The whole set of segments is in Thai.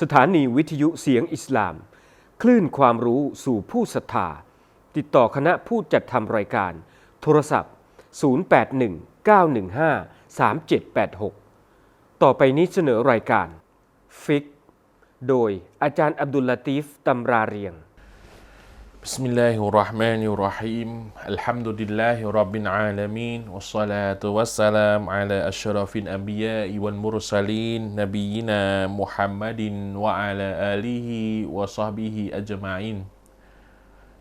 สถานีวิทยุเสียงอิสลาม คลื่นความรู้สู่ผู้ศรัทธา ติดต่อคณะผู้จัดทำรายการ โทรศัพท์ 0819153786 ต่อไปนี้เสนอรายการ ฟิก โดยอาจารย์อับดุลลาตีฟตำราเรียง Bismillahirrahmanirrahim. Alhamdulillahirabbil alamin wassalatu wassalam ala asyrafil anbiya'i wal mursalin nabiyyina Muhammadin wa ala alihi wa sahbihi ajma'in.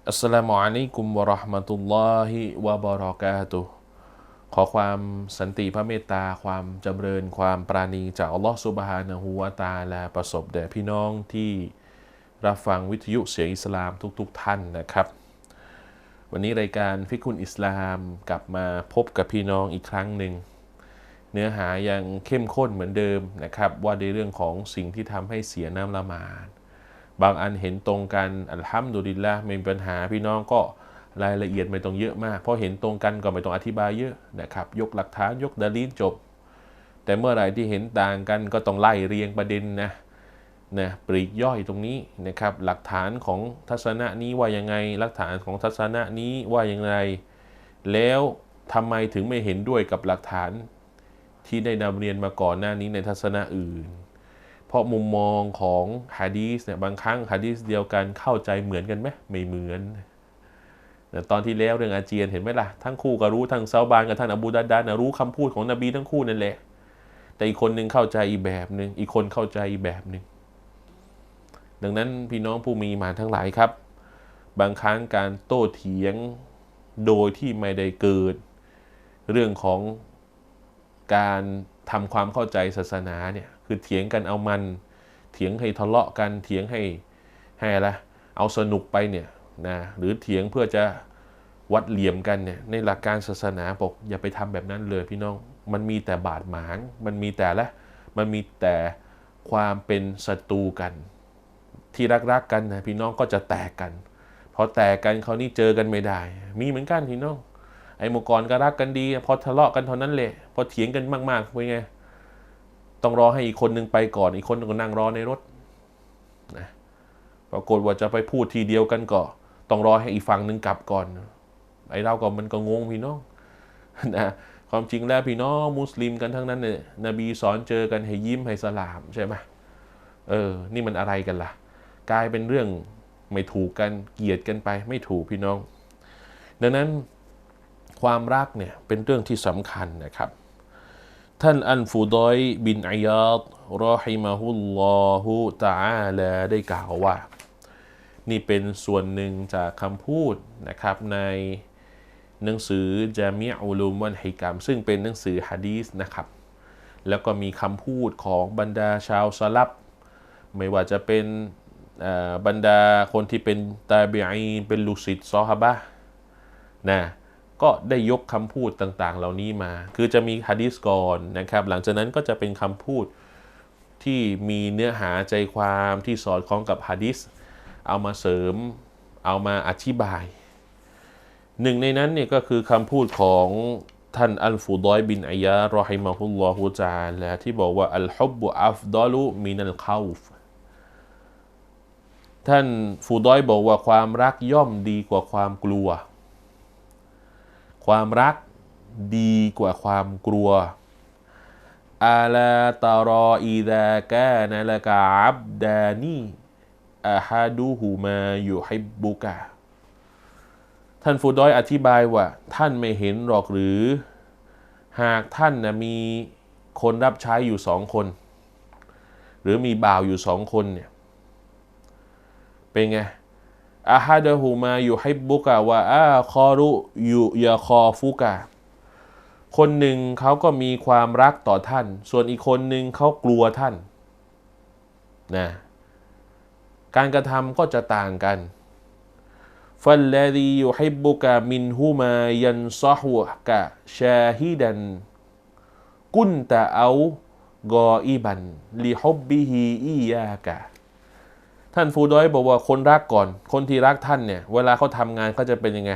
Assalamualaikum warahmatullahi wabarakatuh. ขอความสันติพระเมตตาความจำเริญความปราณีจากอัลลอฮฺสุบฮานะฮูวาตาและประสบแด่พี่น้องที่ รับฟังวิทยุเสียงอิสลามทุกๆทท่านนะครับ วันนี้รายการฟิกุนอิสลามกลับมาพบกับพี่น้องอีกครั้งหนึ่ง เนื้อหายังเข้มข้นเหมือนเดิมนะครับ ว่าในเรื่องของสิ่งที่ทำให้เสียน้ำละหมาด บางอันเห็นตรงกันอัลฮัมดุลิลละไม่มีปัญหาพี่น้องก็รายละเอียดไม่ต้องเยอะมาก เพราะเห็นตรงกันก็ไม่ต้องอธิบายเยอะนะครับ ยกหลักฐานยกดาลีนจบ แต่เมื่อไหร่ที่เห็นต่างกันก็ต้องไล่เรียงประเด็นนะ นะปลีกย่อยตรงนี้นะครับ หลักฐานของทัศนะนี้ว่ายังไง หลักฐานของทัศนะนี้ว่ายังไงแล้วทำไมถึงไม่เห็นด้วยกับหลักฐานที่ได้นำเรียนมาก่อนหน้านี้ในทัศนะอื่น เพราะมุมมองของฮะดีสเนี่ยบางครั้งฮะดีสเดียวกันเข้าใจเหมือนกันไหมไม่เหมือนแต่ตอนที่แล้วเรื่องอาเจียนเห็นไหมล่ะ ทั้งคู่ก็รู้ทั้งซาบานกับท่านอบูดาดานะรู้คำพูดของนบีทั้งคู่นั่นแหละ แต่อีกคนหนึ่งเข้าใจอีกแบบหนึ่งอีกคนเข้าใจอีกแบบหนึ่ง ดังนั้นพี่น้องผู้มีมาทั้งหลายครับ บางครั้งการโต้เถียงโดยที่ไม่ได้เกิด เรื่องของการทำความเข้าใจศาสนาเนี่ยคือเถียงกันเอามัน เถียงให้ทะเลาะกันเถียงให้ให้อะไรเอาสนุกไปเนี่ยนะหรือเถียงเพื่อจะวัดเหลี่ยมกันเนี่ยในหลักการศาสนาบอกอย่าไปทำแบบนั้นเลยพี่น้องมันมีแต่บาดหมาง มันมีแต่ละมันมีแต่ความเป็นศัตรูกัน ที่รักๆกันนะพี่น้องก็จะแตกกันพอแตกกันเขานี่เจอกันไม่ได้ มีเหมือนกันพี่น้องไอ้เมื่อก่อนก็รักกันดีพอทะเลาะกันเท่านั้นแหละพอเถียงกันมากๆเป็นไงต้องรอให้อีกคนนึงไปก่อน อีกคนนึงก็นั่งรอในรถนะปรากฏว่าจะไปพูดทีเดียวกันก็ต้องรอให้อีกฝั่งหนึ่งกลับก่อนไอ้เราก็มันก็งงพี่น้องนะความจริงแล้วพี่น้องมุสลิมกันทั้งนั้นเนี่ยนบีสอนเจอกันให้ยิ้มให้สลามใช่ไหมเออ นี่มันอะไรกันล่ะ กลายเป็นเรื่องไม่ถูกกันเกลียดกันไปไม่ถูกพี่น้อง ดังนั้นความรักเนี่ยเป็นเรื่องที่สำคัญนะครับ ท่านอันฟูดอยบินอายาดรอฮิมาฮุลลอฮุตาอาลาได้กล่าวว่า นี่เป็นส่วนหนึ่งจากคำพูดนะครับในหนังสือจามีอุลุมวันฮิกรรมซึ่งเป็นหนังสือฮะดีสนะครับ แล้วก็มีคำพูดของบรรดาชาวสลับ ไม่ว่าจะเป็น บรรดาคนที่เป็นตาบีอีเป็นลูกศิษย์ซอฮาบะนะก็ได้ยกคำพูดต่างๆ เหล่านี้มา คือจะมีฮะดีสก่อนนะครับ หลังจากนั้นก็จะเป็นคำพูดที่มีเนื้อหาใจความที่สอดคล้องกับฮะดีสเอามาเสริม เอามาอธิบาย หนึ่งในนั้นเนี่ยก็คือคำพูดของท่านอัลฟูดอยบินอายะรอฮิมาฮุลลอฮุจาลาที่บอกว่าอัลฮุบบุอัฟดอลุมินัลคาฟ ท่านฟูดอยบอกว่าความรักย่อมดีกว่าความกลัว ความรักดีกว่าความกลัวอาลาตารออีดากานละกาอับดานีอาฮัดูฮูมาอยู่ฮิบบุกะท่านฟูดอยอธิบายว่า ท่านไม่เห็นหรอกหรือ หากท่านนะมีคนรับใช้อยู่สองคน หรือมีบ่าวอยู่สองคนเนี่ย เป็นไงอาฮัดะฮูมาอยู่ให้บุกะว่าอาคอรุอยู่ยาคอฟุกะคนหนึ่งเขาก็มีความรักต่อท่าน ส่วนอีกคนหนึ่งเขากลัวท่านนะการกระทำก็จะต่างกันฟัลลดีอยู่ให้บุกะมินฮูมายันซอฮวกะชาฮิดัน กุนตะเอากออีบันลิฮบบิฮีอียากะ ท่านฟูดอยบอกว่าคนรักก่อน คนที่รักท่านเนี่ย เวลาเขาทำงานเขาจะเป็นยังไง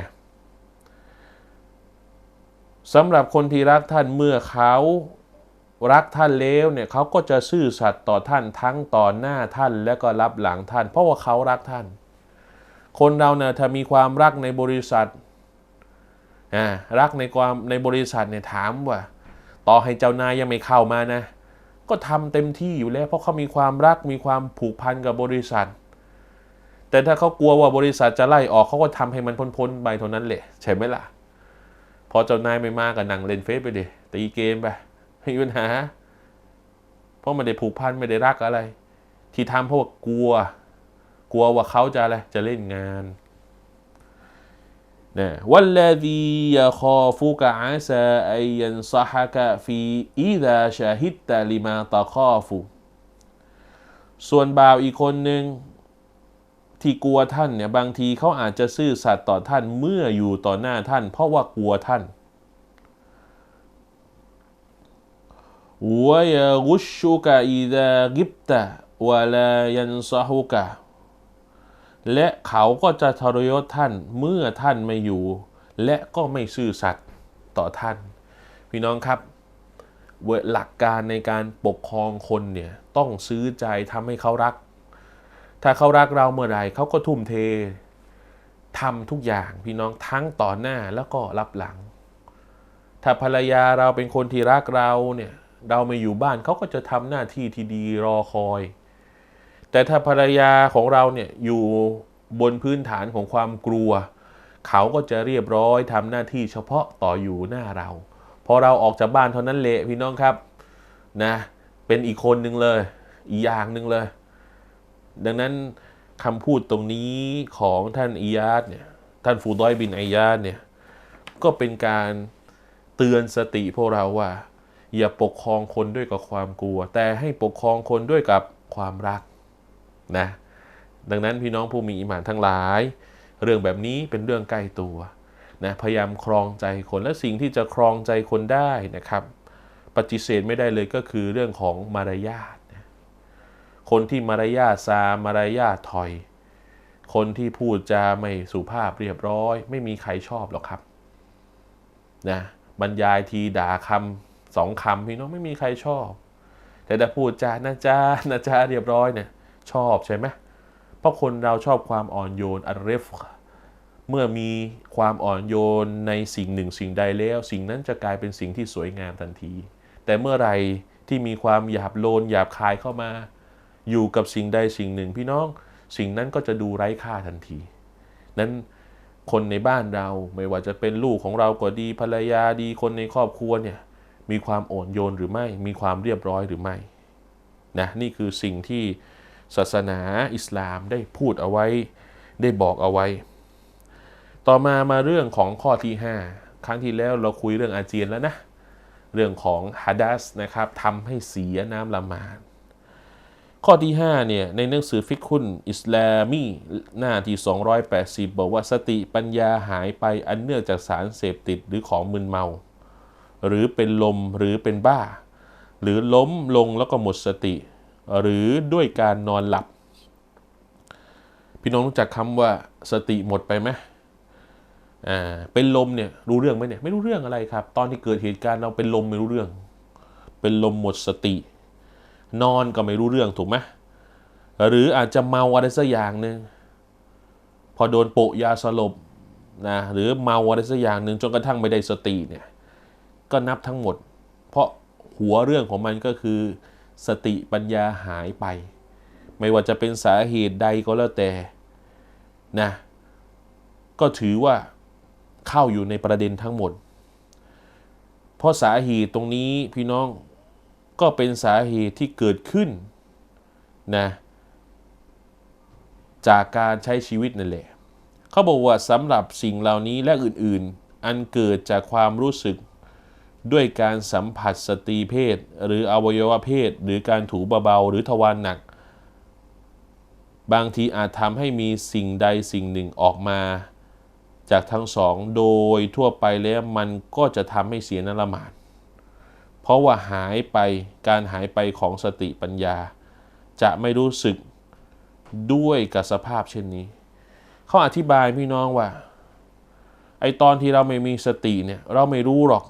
สำหรับคนที่รักท่านเมื่อเขารักท่านแล้วเนี่ยเขาก็จะซื่อสัตย์ต่อท่านทั้งต่อหน้าท่านและก็รับหลังท่าน เพราะว่าเขารักท่าน คนเราเนี่ยถ้ามีความรักในบริษัทอ่ารักในความในบริษัทเนี่ยถามว่า ต่อให้เจ้านายยังไม่เข้ามานะ ก็ทำเต็มที่อยู่แล้ว เพราะเขามีความรักมีความผูกพันกับบริษัท แต่ถ้าเขากลัวว่าบริษัทจะไล่ออกเขาก็ทำให้มันพ้นๆไปเท่านั้นแหละใช่ไหมล่ะ พอเจ้านายไม่มาก็นั่งเล่นเฟซไปดิตีเกมไปไม่มีปัญหา เพราะไม่ได้ผูกพันไม่ได้รักอะไร ที่ทำเพราะว่ากลัว กลัวว่าเขาจะอะไรจะเล่นงาน นะวัลลดียาคอฟุกะอาซาไอยันซฮะกะฟีอิดาชาส่วนบ่าวอีกคนหนึ่งที่กลัวท่านเนี่ยบางทีเขาอาจจะซื่อสัตย์ต่อท่านเมื่ออยู่ต่อหน้าท่าน เพราะว่ากลัวท่านวยกุชุกะอิดากิบตะวลายันซฮุกะ และเขาก็จะทรยศท่านเมื่อท่านไม่อยู่ และก็ไม่ซื่อสัตย์ต่อท่าน พี่น้องครับเวหลักการในการปกครองคนเนี่ยต้องซื้อใจทำให้เขารัก ถ้าเขารักเราเมื่อไรเขาก็ทุ่มเททำทุกอย่างพี่น้องทั้งต่อหน้าแล้วก็รับหลัง ถ้าภรรยาเราเป็นคนที่รักเราเนี่ยเราไม่อยู่บ้านเขาก็จะทำหน้าที่ที่ดีรอคอย แต่ถ้าภรรยาของเราเนี่ยอยู่บนพื้นฐานของความกลัว เขาก็จะเรียบร้อยทำหน้าที่เฉพาะต่ออยู่หน้าเรา พอเราออกจากบ้านเท่านั้นเละพี่น้องครับนะเป็นอีกคนหนึ่งเลย อีกอย่างหนึ่งเลย ดังนั้นคำพูดตรงนี้ของท่านอียาดเนี่ยท่านฟูดอยบินอียาดเนี่ยก็เป็นการเตือนสติพวกเราว่า อย่าปกครองคนด้วยกับความกลัว แต่ให้ปกครองคนด้วยกับความรัก นะดังนั้นพี่น้องผู้มีอิมานทั้งหลาย เรื่องแบบนี้เป็นเรื่องใกล้ตัวนะพยายามครองใจคนและสิ่งที่จะครองใจคนได้นะครับ ปฏิเสธไม่ได้เลยก็คือเรื่องของมารยาทคนที่มารยาทซามารยาทถอย คนที่พูดจาไม่สุภาพเรียบร้อย ไม่มีใครชอบหรอกครับนะบรรยายทีด่าคำสองคำพี่น้องไม่มีใครชอบ แต่ถ้าพูดจานะจ้านะจ้าเรียบร้อยเนี่ย ชอบใช่ไหมเพราะคนเราชอบความอ่อนโยนอัลเรฟเมื่อมีความอ่อนโยนในสิ่งหนึ่งสิ่งใดแล้ว สิ่งนั้นจะกลายเป็นสิ่งที่สวยงามทันที แต่เมื่อไรที่มีความหยาบโลนหยาบคายเข้ามา อยู่กับสิ่งใดสิ่งหนึ่งพี่น้อง สิ่งนั้นก็จะดูไร้ค่าทันที นั้นคนในบ้านเราไม่ว่าจะเป็นลูกของเราก็ดีภรรยาดีคนในครอบครัวเนี่ยมีความอ่อนโยนหรือไม่ มีความเรียบร้อยหรือไม่นะนี่คือสิ่งที่ ศาสนาอิสลามได้พูดเอาไว้ ได้บอกเอาไว้ ต่อมามาเรื่องของข้อที่ 5 ครั้งที่แล้วเราคุยเรื่องอาเจียนแล้วนะ เรื่องของฮัดัสนะครับทำให้เสียน้ำละหมาดข้อที่ 5 เนี่ย ในหนังสือฟิกคุนอิสลามีหน้าที่ 280 บอกว่าสติปัญญาหายไปอันเนื่องจากสารเสพติดหรือของมึนเมา หรือเป็นลมหรือเป็นบ้า หรือล้มลงแล้วก็หมดสติ หรือด้วยการนอนหลับ พี่น้องรู้จักคำว่าสติหมดไปไหมอ่าเป็นลมเนี่ยรู้เรื่องไหมเนี่ยไม่รู้เรื่องอะไรครับ ตอนที่เกิดเหตุการณ์เราเป็นลมไม่รู้เรื่อง เป็นลมหมดสติ นอนก็ไม่รู้เรื่องถูกไหมหรืออาจจะเมาอะไรสักอย่างหนึ่งพอโดนโปะยาสลบนะหรือเมาอะไรสักอย่างหนึ่งจนกระทั่งไม่ได้สติเนี่ยก็นับทั้งหมด เพราะหัวเรื่องของมันก็คือ สติปัญญาหายไป ไม่ว่าจะเป็นสาเหตุใดก็แล้วแต่นะก็ถือว่าเข้าอยู่ในประเด็นทั้งหมด เพราะสาเหตุตรงนี้พี่น้องก็เป็นสาเหตุที่เกิดขึ้นนะจากการใช้ชีวิตนั่นแหละเขาบอกว่าสำหรับสิ่งเหล่านี้และอื่นๆ อันเกิดจากความรู้สึก ด้วยการสัมผัสสตรีเพศ หรืออวัยวะเพศ หรือการถูเบาๆหรือทวารหนัก บางทีอาจทำให้มีสิ่งใดสิ่งหนึ่งออกมา จากทั้งสองโดยทั่วไปแล้วมันก็จะทำให้เสียนละหมาดเพราะว่าหายไปการหายไปของสติปัญญา จะไม่รู้สึกด้วยกับสภาพเช่นนี้ เขาอธิบายพี่น้องว่าไอตอนที่เราไม่มีสติเนี่ยเราไม่รู้หรอก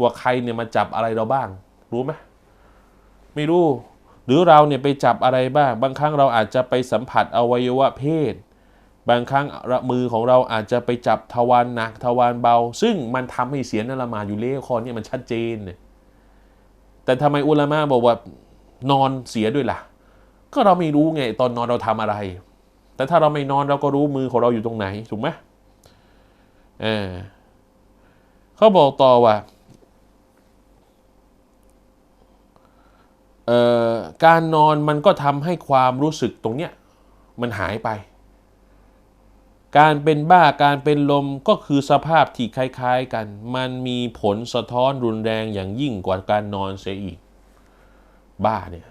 ว่าใครเนี่ยมาจับอะไรเราบ้าง รู้ไหมไม่รู้ หรือเราเนี่ยไปจับอะไรบ้าง บางครั้งเราอาจจะไปสัมผัสอวัยวะเพศ บางครั้งมือของเราอาจจะไปจับทวารหนักทวารเบา ซึ่งมันทำให้เสียนละมาอยู่แล้วข้อนี้มันชัดเจนเนี่ยแต่ทำไมอุลามะบอกว่านอนเสียด้วยล่ะ ก็เราไม่รู้ไงตอนนอนเราทำอะไร แต่ถ้าเราไม่นอนเราก็รู้มือของเราอยู่ตรงไหนถูกไหมเออเขาบอกต่อว่าเอ่อ การนอนมันก็ทำให้ความรู้สึกตรงเนี้ยมันหายไป การเป็นบ้าการเป็นลมก็คือสภาพที่คล้ายๆกัน มันมีผลสะท้อนรุนแรงอย่างยิ่งกว่าการนอนเสียอีก บ้าเนี่ย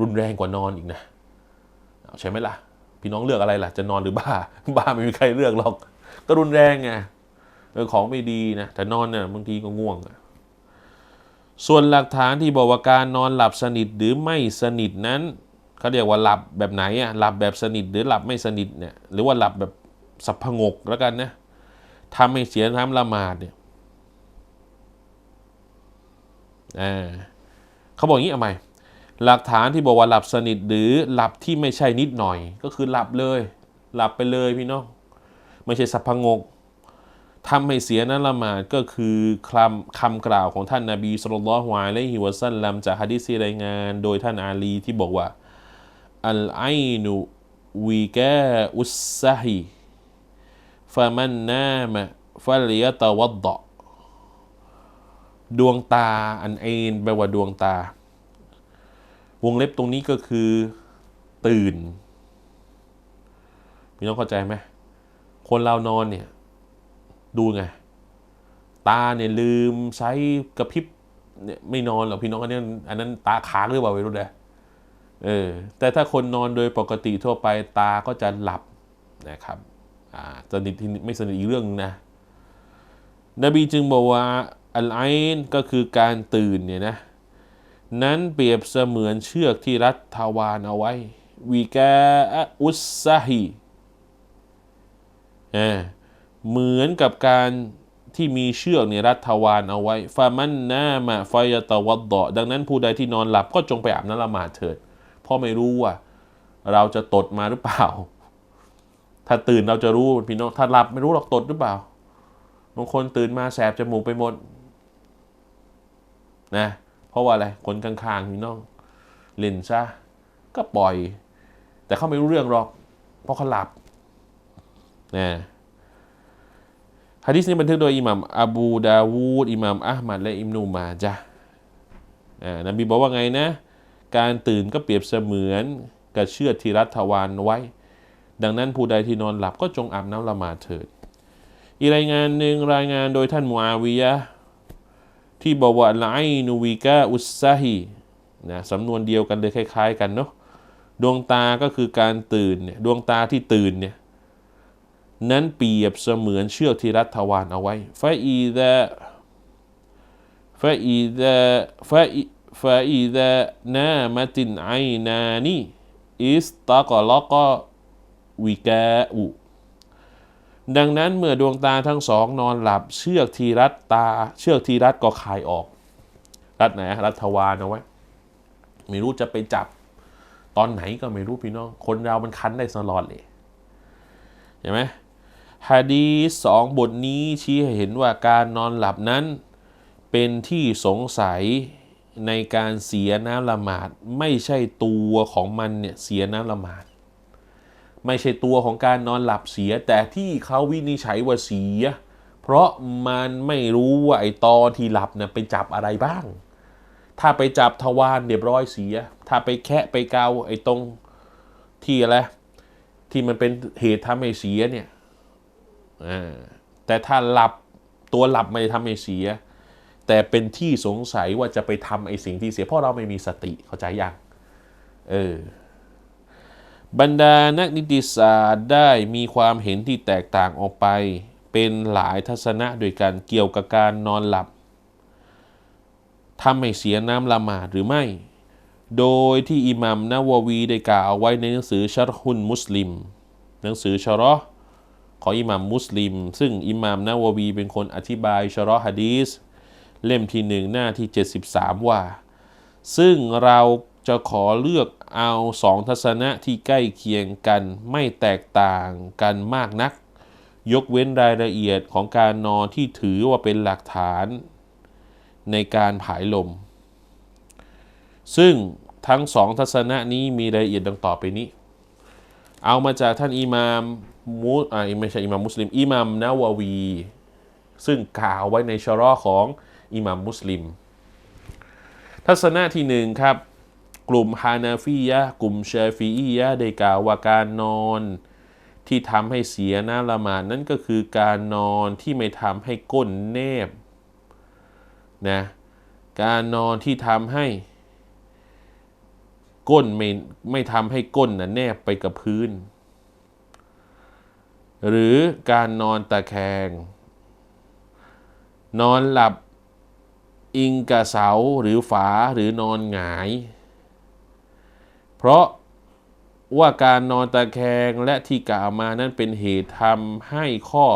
รุนแรงกว่านอนอีกนะใช่ไหมล่ะ พี่น้องเลือกอะไรล่ะ จะนอนหรือบ้า บ้าไม่มีใครเลือกหรอก ก็รุนแรงไงเออของไม่ดีนะแต่นอนเนี่ยบางทีก็ง่วงอะ ส่วนหลักฐานที่บอกว่าการนอนหลับสนิทหรือไม่สนิทนั้นเขาเรียกว่าหลับแบบไหนอะหลับแบบสนิทหรือหลับไม่สนิทเนี่ยหรือว่าหลับแบบสับพงกแล้วกันนะทำให้เสียน้ำละหมาดเนี่ยอ่าเขาบอกอย่างนี้เอาไมหลักฐานที่บอกว่าหลับสนิทหรือหลับที่ไม่ใช่นิดหน่อย ก็คือหลับเลย หลับไปเลยพี่น้องไม่ใช่สับพงก ทำให้เสียนั้นละหมาดก็คือคำคำกล่าวของท่านนาบีสุลต่านละฮ์วะลัยฮิวซัลลัมจากฮะดิษที่รายงาน โดยท่านอาลีที่บอกว่าอัลไอนุวีกาอุสซะฮีฟะมันนามะฟะลิยตะวัดดะดวงตาอันเอนแปลว่าดวงตา วงเล็บตรงนี้ก็คือ ตื่นพี่น้องเข้าใจไหมคนเรานอนเนี่ย ดูไง ตาเนี่ยลืมใช้กระพริบเนี่ยไม่นอนหรอกพี่น้องอันนี้อันนั้นตาค้างหรือเปล่าไม่รู้นะเออแต่ถ้าคนนอนโดยปกติทั่วไปตาก็จะหลับนะครับอ่าสนิทที่ไม่สนิทอีกเรื่องนะ นบีจึงบอกว่าอัลไอน์ก็คือการตื่นเนี่ยนะนั้นเปรียบเสมือนเชือกที่รัดทวารเอาไว้วีกาอุสซาฮี เหมือนกับการที่มีเชือกเนี่ยรัดทวารเอาไว้ฟามันนามาไฟยตะวัดดะดังนั้นผู้ใดที่นอนหลับก็จงไปอาบน้ำละหมาดเถิดเพราะไม่รู้ว่า เราจะตดมาหรือเปล่า ถ้าตื่นเราจะรู้พี่น้องถ้าหลับไม่รู้หรอกตดหรือเปล่าบางคนตื่นมาแสบจมูกไปหมดนะเพราะว่าอะไรคนข้างๆพี่น้องเล่นซะก็ปล่อย แต่เขาไม่รู้เรื่องหรอก เพราะเขาหลับนะ ฮะดิษนี้บันทึกโดยอิหมัมอบูดาวูดอิหมัมอัลมัดและอิมนูมาจาอ่านบีบอกว่าไงนะ การตื่นก็เปรียบเสมือนกับเชือกที่รัดทวารไว้ ดังนั้นผู้ใดที่นอนหลับก็จงอาบน้ำละหมาดเถิด อีรายงานหนึ่งรายงานโดยท่านมูอาวิยะที่บอกว่าไลนูวิกาอุสซาฮีนะสำนวนเดียวกันเลยคล้าย ๆ กันเนาะดวงตาก็คือการตื่นเนี่ยดวงตาที่ตื่นเนี่ย นั้นเปรียบเสมือนเชือกที่รัดทวารเอาไว้ฟาอีดะฟาอีดะฟาอีฟาอีดะนามาตินไอนานีอิสตากลกวิกาอุดังนั้นเมื่อดวงตาทั้งสองนอนหลับ เชือกที่รัดตา เชือกที่รัดก็คลายออก รัดไหนรัดทวารเอาไว้ไม่รู้จะไปจับตอนไหนก็ไม่รู้พี่น้อง คนเรามันคันได้ตลอดเลยเห็นไหม ฮะดีสองบทนี้ชี้ให้เห็นว่าการนอนหลับนั้น เป็นที่สงสัยในการเสียน้ำละหมาด ไม่ใช่ตัวของมันเนี่ยเสียน้ำละหมาด ไม่ใช่ตัวของการนอนหลับเสีย แต่ที่เขาวินิจฉัยว่าเสีย เพราะมันไม่รู้ว่าไอ้ตอนที่หลับเนี่ยไปจับอะไรบ้าง ถ้าไปจับทวารเรียบร้อยเสีย ถ้าไปแคะไปเกาไอ้ตรงที่อะไรที่มันเป็นเหตุทำให้เสียเนี่ย แต่ถ้าหลับตัวหลับไม่ทำให้เสีย แต่เป็นที่สงสัยว่าจะไปทำไอ้สิ่งที่เสียเพราะเราไม่มีสติเข้าใจยังเออบรรดานักนิติศาสตร์ได้มีความเห็นที่แตกต่างออกไป เป็นหลายทัศนะโดยการเกี่ยวกับการนอนหลับทำให้เสียน้ำละหมาดหรือไม่ โดยที่อิหมัมนาววีได้กล่าวเอาไว้ในหนังสือชารฮุนมุสลิม หนังสือชารอ ของอิหมัมมุสลิม ซึ่งอิหมัมนาววีเป็นคนอธิบายชรอฮะดีสเล่มที่หนึ่งหน้าที่ 73 ว่า ซึ่งเราจะขอเลือกเอาสองทัศนะที่ใกล้เคียงกันไม่แตกต่างกันมากนัก ยกเว้นรายละเอียดของการนอนที่ถือว่าเป็นหลักฐาน ในการผายลม ซึ่งทั้งสองทัศนะนี้มีรายละเอียดดังต่อไปนี้ เอามาจากท่านอิหมาม มุอ่าไม่ใช่อิหมามมุสลิมอิหมามนาววี ซึ่งกล่าวไว้ในชะรอของอิหมามมุสลิม ทัศนะที่หนึ่งครับ กลุ่มฮานาฟียะกลุ่มชาฟีอียะได้กล่าวว่าการนอนที่ทำให้เสียหน้ำละหมาดนั่นก็คือการนอนที่ไม่ทำให้ก้นแนบนะการนอนที่ทำให้ก้นไม่ไม่ทำให้ก้นนะแนบไปกับพื้น หรือการนอนตะแคง นอนหลับอิงกับเสาหรือฝาหรือนอนหงาย เพราะว่าการนอนตะแคงและที่กล่าวมานั้นเป็นเหตุทำให้ข้อ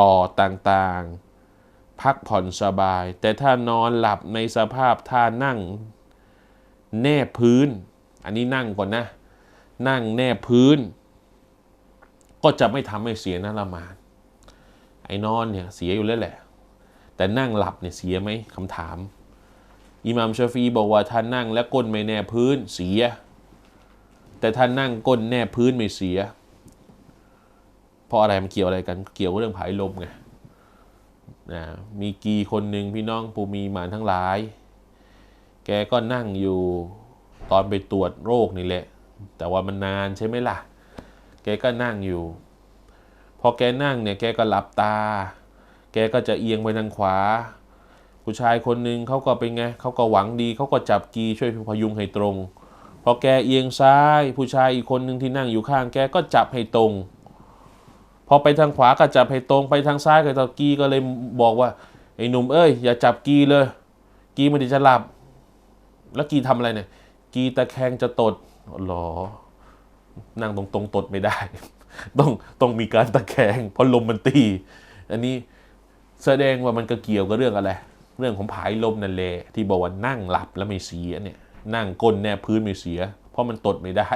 ต่อต่างๆ พักผ่อนสบาย แต่ถ้านอนหลับในสภาพท่านั่ง แนบพื้น อันนี้นั่งก่อนนะ นั่งแนบพื้น ก็จะไม่ทำให้เสียนะละมาดไอ้นอนเนี่ยเสียอยู่แล้วแหละ แต่นั่งหลับเนี่ยเสียไหมคำถามอิหมัมชาฟีบอกว่าท่านนั่งและก้นไม่แนบพื้นเสีย แต่ท่านนั่งก้นแนบพื้นไม่เสีย เพราะอะไรมันเกี่ยวอะไรกันเกี่ยวกับเรื่องผายลมไงนะมีกีคนหนึ่งพี่น้องปูมีหมานทั้งหลาย แกก็นั่งอยู่ตอนไปตรวจโรคนี่แหละ แต่ว่ามันนานใช่ไหมล่ะ แกก็นั่งอยู่ พอแกนั่งเนี่ยแกก็หลับตา แกก็จะเอียงไปทางขวา ผู้ชายคนหนึ่งเขาก็เป็นไงเขาก็หวังดีเขาก็จับกีช่วยพยุงให้ตรง พอแกเอียงซ้าย ผู้ชายอีกคนหนึ่งที่นั่งอยู่ข้าง แกก็จับให้ตรง พอไปทางขวาก็จับให้ตรง ไปทางซ้ายก็จับกีก็เลยบอกว่าไอ้หนุ่มเอ้ยอย่าจับกีเลย กีมันจะหลับ แล้วกีทำอะไรเนี่ย กีตะแคงจะตดหรอ นั่งตรงๆตดไม่ได้ ต้องต้องมีการตะแคงเพราะลมมันตี อันนี้แสดงว่ามันก็เกี่ยวกับเรื่องอะไร เรื่องของผายลมนั่นแหละที่บอกว่านั่งหลับแล้วไม่เสียเนี่ยนั่งก้นแนบพื้นไม่เสีย เพราะมันตดไม่ได้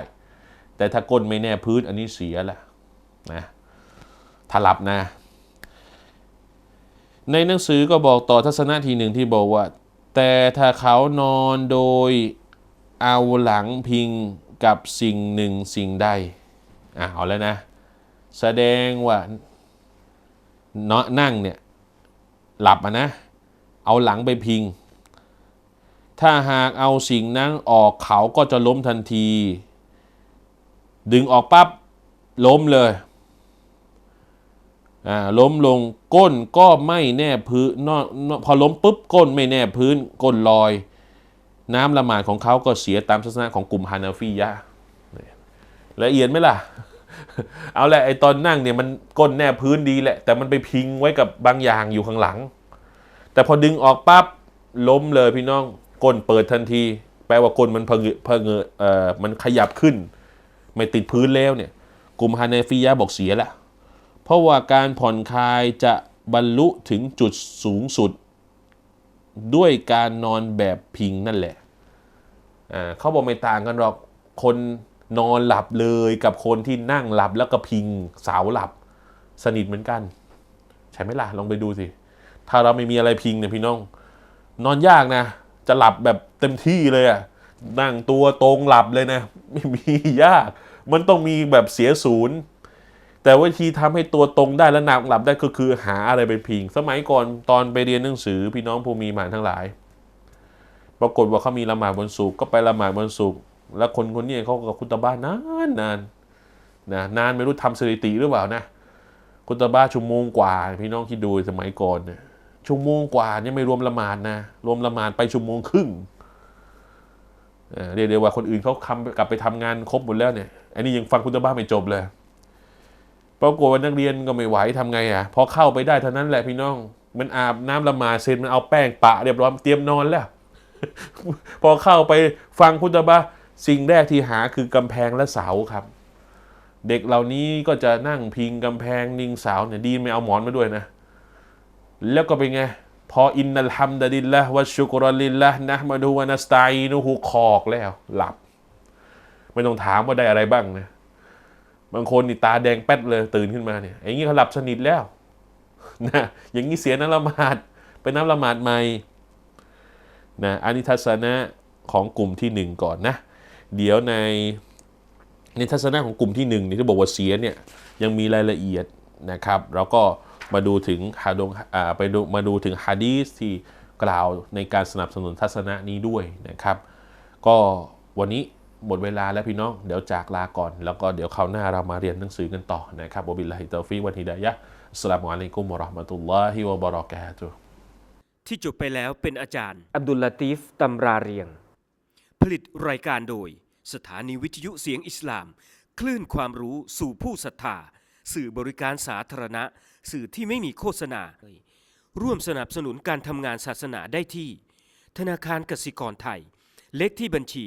แต่ถ้าก้นไม่แนบพื้นอันนี้เสียแหละนะถ้าหลับนะ ในหนังสือก็บอกต่อทัศนะทีหนึ่งที่บอกว่า แต่ถ้าเขานอนโดยเอาหลังพิง กับสิ่งหนึ่งสิ่งใดอะเอาแล้วนะ แสดงว่าเนาะนั่งเนี่ยหลับะนะ เอาหลังไปพิง ถ้าหากเอาสิ่งนั้นออกเขาก็จะล้มทันที ดึงออกปั๊บล้มเลยอ่าล้มลงก้นก็ไม่แน่พื้นนอกนอกพอล้มปุ๊บก้นไม่แน่พื้นก้นลอย น้ำละหมาดของเขาก็เสียตามทัศนะของกลุ่มฮานาฟียะละเอียดไหมล่ะ เอาแหละไอตอนนั่งเนี่ยมันก้นแนบพื้นดีแหละ แต่มันไปพิงไว้กับบางอย่างอยู่ข้างหลัง แต่พอดึงออกปั๊บล้มเลยพี่น้องก้นเปิดทันที แปลว่าก้นมันเพงเพงเอ่อมันขยับขึ้น ไม่ติดพื้นแล้วเนี่ยกลุ่มฮานาฟียะบอกเสียละเพราะว่าการผ่อนคลายจะบรรลุถึงจุดสูงสุด ด้วยการนอนแบบพิงนั่นแหละอ่าเขาบอกไม่ต่างกันหรอกคนนอนหลับเลยกับคนที่นั่งหลับแล้วก็พิงเสาหลับ สนิทเหมือนกัน ใช่ไหมล่ะลองไปดูสิ ถ้าเราไม่มีอะไรพิงเนี่ยพี่น้อง นอนยากนะ จะหลับแบบเต็มที่เลยอะนั่งตัวตรงหลับเลยนะ ไม่มียาก มันต้องมีแบบเสียศูนย์ แต่วิธีทำให้ตัวตรงได้และหนักหลับได้ก็คือหาอะไรไปพิง สมัยก่อนตอนไปเรียนหนังสือพี่น้องผู้มีหมานทั้งหลาย ปรากฏว่าเขามีละหมาดบนสุกร์ก็ไปละหมาดบนสุกร์แล้วคนคนนี้เขากับคุณตาบ้านานนานนะนานไม่รู้ทำสถิติหรือเปล่านะ คุณตาบ้าชั่วโมงกว่า พี่น้องคิดดูสมัยก่อนเนี่ยชั่วโมงกว่าเนี่ยไม่รวมละหมาดนะ รวมละหมาดไปชั่วโมงครึ่งเรียกได้ว่าคนอื่นเขาคำกลับไปทำงานครบหมดแล้วเนี่ยอันนี้ยังฟังคุณตาบ้าไม่จบเลย ปรากฏว่านักเรียนก็ไม่ไหวทำไงอะพอเข้าไปได้เท่านั้นแหละพี่น้อง มันอาบน้ำละมาเสร็จมันเอาแป้งปะเรียบร้อยเตรียมนอนแล้ว พอเข้าไปฟังคุตบะสิ่งแรกที่หาคือกำแพงและเสาครับ เด็กเหล่านี้ก็จะนั่งพิงกำแพงนิงเสาเนี่ยดีไม่เอาหมอนมาด้วยนะ แล้วก็เป็นไงพออินนัลฮัมดะลิลละวะชุกรลิลละนะมาดูวะนัสตนุฮูคอกแล้วหลับ ไม่ต้องถามว่าได้อะไรบ้างนะ บางคนนี่ตาแดงแป๊ดเลยตื่นขึ้นมาเนี่ยอย่างนี้เขาหลับสนิทแล้วนะอย่างนี้เสียน้ำละหมาดเป็นน้ำละหมาดใหม่นะอันนี้ทัศนะของกลุ่มที่หนึ่งก่อนนะ เดี๋ยวในในทัศนะของกลุ่มที่หนึ่งนี่ที่บอกว่าเสียเนี่ยยังมีรายละเอียดนะครับเราก็มาดูถึงฮะดงอ่าไปดูมาดูถึงฮะดีสที่กล่าวในการสนับสนุนทัศนะนี้ด้วยนะครับ ก็วันนี้ หมดเวลาแล้วพี่น้อง เดี๋ยวจากลาก่อน แล้วก็เดี๋ยวคราวหน้าเรามาเรียนหนังสือกันต่อนะครับวะบิลลาฮิตอฟิกวันฮิดายะฮ์อัสสลามุอะลัยกุมวะเราะห์มะตุลลอฮิวะบะเราะกาตุฮ์ที่จบไปแล้วเป็นอาจารย์ อับดุลลาตีฟตำราเรียง ผลิตรายการโดย สถานีวิทยุเสียงอิสลาม คลื่นความรู้สู่ผู้ศรัทธา สื่อบริการสาธารณะ สื่อที่ไม่มีโฆษณา ร่วมสนับสนุนการทำงานศาสนาได้ที่ ธนาคารกสิกรไทย เลขที่บัญชี